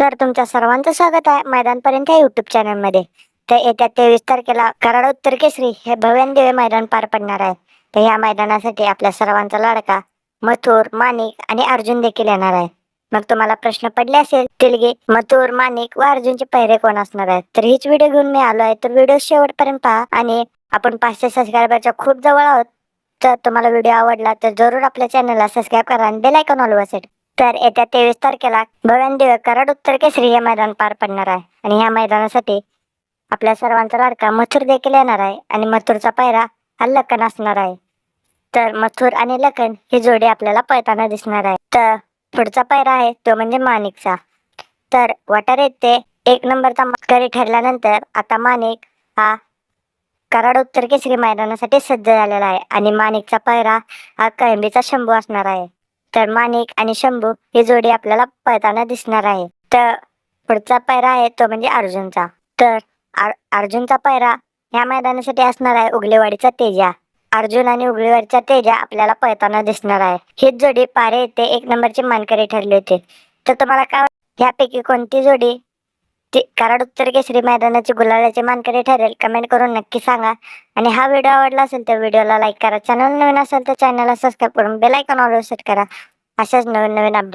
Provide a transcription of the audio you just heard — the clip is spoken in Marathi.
तर तुमच्या सर्वांचं स्वागत आहे मैदानपर्यंत या युट्यूब चॅनलमध्ये तर येत्या तेवीस तारखेला कराड उत्तर केसरी हे भव्यान मैदान पार पडणार आहे. तर ह्या मैदानासाठी आपल्या सर्वांचा लाडका मथुर माणिक आणि अर्जुन देखील येणार आहे. मग तुम्हाला प्रश्न पडले असेल तिलगे मथुर माणिक व अर्जुनचे पहिरे कोण असणार आहेत? तर हीच व्हिडिओ घेऊन मी आलो आहे. तर व्हिडिओ शेवटपर्यंत पहा आणि आपण पाचशे सबस्क्रायबरच्या खूप जवळ आहोत. तर तुम्हाला व्हिडिओ आवडला तर जरूर आपल्या चॅनलला सबस्क्राईब करा आणि बेल आयकॉन ऑल सेट तर येत्या तेवीस तारखेला भव्यान कराड उत्तर केसरी हे मैदान पार पडणार आहे. आणि ह्या मैदानासाठी आपल्या सर्वांचा लाडका मथुर देखील येणार आहे आणि मथुरचा पायरा हा लखन असणार आहे. तर मथुर आणि लखन ही जोडी आपल्याला पळताना दिसणार आहे. तर पुढचा पायरा आहे तो म्हणजे माणिकचा. तर वाटार येथे एक नंबरचा मानकरी ठरल्यानंतर आता माणिक हा कराड उत्तर केसरी मैदानासाठी सज्ज झालेला आहे. आणि माणिकचा पायरा हा कळंबीचा शंभू असणार आहे. तर माणिक आणि शंभू ही जोडी आपल्याला पळताना दिसणार आहे. तर पुढचा पायरा आहे तो म्हणजे अर्जुनचा. तर अर्जुनचा पायरा ह्या मैदानासाठी असणार आहे उगलेवाडीचा तेजा. अर्जुन आणि उगलेवाडीचा तेजा आपल्याला पळताना दिसणार आहे. हीच जोडी पारे येथे एक नंबरची मानकरी ठरली होती. तर तुम्हाला काय ह्यापैकी कोणती जोडी ती कराड उत्तर केसरी मैदानाची गुलालाचे मानकरी ठरेल. कमेंट करून नक्की सांगा. आणि हा व्हिडिओ आवडला असेल तर व्हिडिओला लाईक करा. चॅनल नवीन असेल तर चॅनलला सबस्क्राईब करून बेलायकॉन ऑलवर सेट करा. अशाच नवीन नवीन अपडेट